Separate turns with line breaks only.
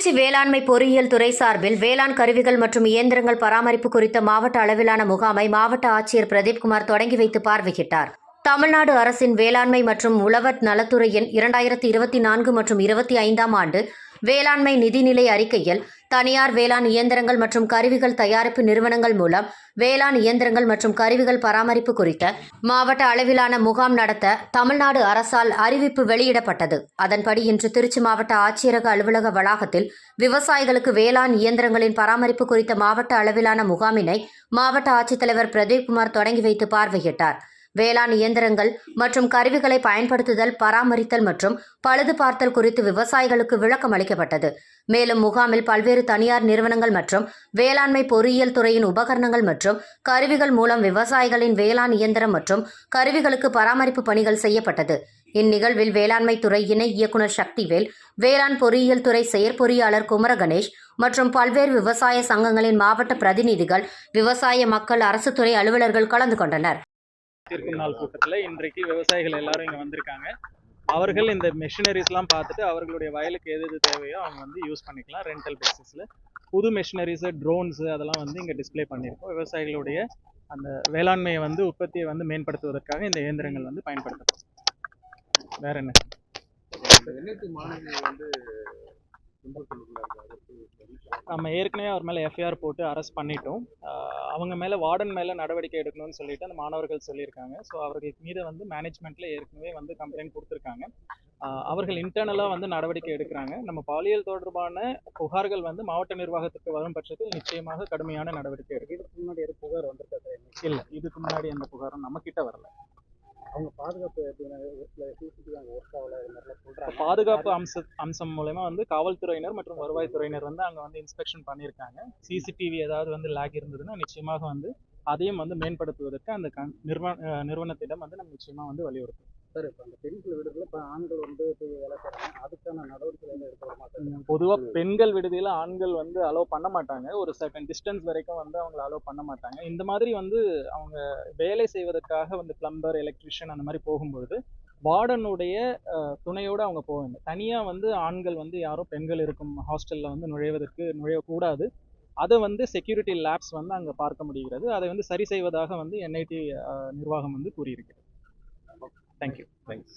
திருச்சி வேளாண்மை பொறியியல் துறை சார்பில் வேளாண் கருவிகள் மற்றும் இயந்திரங்கள் பராமரிப்பு குறித்த மாவட்ட அளவிலான முகாமை மாவட்ட ஆட்சியர் பிரதீப்குமார் தொடங்கி வைத்து பார்வையிட்டார். தமிழ்நாடு அரசின் வேளாண்மை மற்றும் உழவர் நலத்துறையின் இரண்டாயிரத்தி இருபத்தி நான்கு மற்றும் இருபத்தி ஐந்தாம் ஆண்டு வேளாண்மை நிதிநிலை அறிக்கையில் தனியார் வேளாண் இயந்திரங்கள் மற்றும் கருவிகள் தயாரிப்பு நிறுவனங்கள் மூலம் வேளாண் இயந்திரங்கள் மற்றும் கருவிகள் பராமரிப்பு குறித்த மாவட்ட அளவிலான முகாம் நடத்த தமிழ்நாடு அரசால் அறிவிப்பு வெளியிடப்பட்டது. அதன்படி இன்று திருச்சி மாவட்ட ஆட்சியரக அலுவலக வளாகத்தில் விவசாயிகளுக்கு வேளாண் இயந்திரங்களின் பராமரிப்பு குறித்த மாவட்ட அளவிலான முகாமினை மாவட்ட ஆட்சித்தலைவர் பிரதீப்குமார் தொடங்கி வைத்து பார்வையிட்டார். வேளாண் இயந்திரங்கள் மற்றும் கருவிகளை பயன்படுத்துதல் பராமரித்தல் மற்றும் பழுது பார்த்தல் குறித்து விவசாயிகளுக்கு விளக்கம் அளிக்கப்பட்டது. மேலும் முகாமில் பல்வேறு தனியார் நிறுவனங்கள் மற்றும் வேளாண்மை பொறியியல் துறையின் உபகரணங்கள் மற்றும் கருவிகள் மூலம் விவசாயிகளின் வேளாண் இயந்திரம் மற்றும் கருவிகளுக்கு பராமரிப்பு பணிகள் செய்யப்பட்டது. இந்நிகழ்வில் வேளாண்மை துறை இணை இயக்குநர் சக்திவேல் வேளாண் பொறியியல் துறை செயற்பொறியாளர் குமரகணேஷ் மற்றும் பல்வேறு விவசாய சங்கங்களின் மாவட்ட பிரதிநிதிகள் விவசாய மக்கள் அரசு துறை அலுவலர்கள் கலந்து கொண்டனர்.
தீர்க்கும் நாள் கூட்டத்தில் இன்றைக்கு விவசாயிகள் எல்லாரும் இங்கே வந்திருக்காங்க. அவர்கள் இந்த மெஷினரிஸ்லாம் பார்த்துட்டு அவர்களுடைய வயலுக்கு எது எது தேவையோ அவங்க வந்து யூஸ் பண்ணிக்கலாம் ரெண்டல் பேசிஸில் புது மெஷினரிஸு ட்ரோன்ஸு அதெல்லாம் வந்து இங்கே டிஸ்ப்ளே பண்ணியிருக்கோம். விவசாயிகளுடைய அந்த வேளாண்மையை வந்து உற்பத்தியை வந்து மேம்படுத்துவதற்காக இந்த இயந்திரங்கள் வந்து பயன்படுத்தப்படும். வேற என்ன?
வந்து
நம்ம ஏற்கனவே அவர் மேலே எஃப்ஐஆர் போட்டு அரெஸ்ட் பண்ணிட்டோம். அவங்க மேலே வார்டன் மேலே நடவடிக்கை எடுக்கணும்னு சொல்லிட்டு அந்த மாணவர்கள் சொல்லியிருக்காங்க. ஸோ அவர்களுக்கு மீது வந்து மேனேஜ்மெண்ட்டில் ஏற்கனவே வந்து கம்ப்ளைண்ட் கொடுத்துருக்காங்க. அவர்கள் இன்டர்னலாக வந்து நடவடிக்கை எடுக்கிறாங்க. நம்ம பாலியல் தொடர்பான புகார்கள் வந்து மாவட்ட நிர்வாகத்துக்கு வரும் பட்சத்தில் நிச்சயமாக கடுமையான நடவடிக்கை எடுக்கும்.
இதுக்கு முன்னாடி புகார் வந்திருக்காது
இல்லை இதுக்கு முன்னாடி எந்த புகாரும் நம்ம கிட்ட வரல.
அவங்க பாதுகாப்பு எப்படின்னா ஒர்க் சொல்கிறாங்க
பாதுகாப்பு அம்ச அம்சம் மூலயமா வந்து காவல்துறையினர் மற்றும் வருவாய்த்துறையினர் வந்து அங்கே வந்து இன்ஸ்பெக்ஷன் பண்ணியிருக்காங்க. சிசிடிவி ஏதாவது வந்து லேக் இருந்ததுன்னா நிச்சயமாக வந்து அதையும் வந்து மேம்படுத்துவதற்கு அந்த கண் நிறுவன நிறுவனத்திடம் வந்து நம்ம நிச்சயமா வந்து வலியுறுத்தும்
சார் இப்போ அந்த பெண்கள் விடுதியில் இப்போ ஆண்கள் வந்து போய் வேலை செய்கிறாங்க அதுக்கான நடவடிக்கை எடுக்க மாட்டாங்க
பொதுவாக பெண்கள் விடுதியில் ஆண்கள் வந்து அலோவ் பண்ண மாட்டாங்க. ஒரு சர்டன் டிஸ்டன்ஸ் வரைக்கும் வந்து அவங்கள அலோவ் பண்ண மாட்டாங்க. இந்த மாதிரி வந்து அவங்க வேலை செய்வதற்காக வந்து பிளம்பர் எலக்ட்ரிஷியன் அந்த மாதிரி போகும்பொழுது வார்டனுடைய துணையோடு அவங்க அவங்க போவாங்க தனியாக வந்து ஆண்கள் வந்து யாரும் பெண்கள் இருக்கும் ஹாஸ்டலில் வந்து நுழைவதற்கு நுழையக்கூடாது. அதை வந்து செக்யூரிட்டி லேப்ஸ் வந்து அங்கே பார்க்க முடிகிறது. அதை வந்து சரி செய்வதாக வந்து என்ஐடி நிர்வாகம் வந்து Thank you.
Thanks.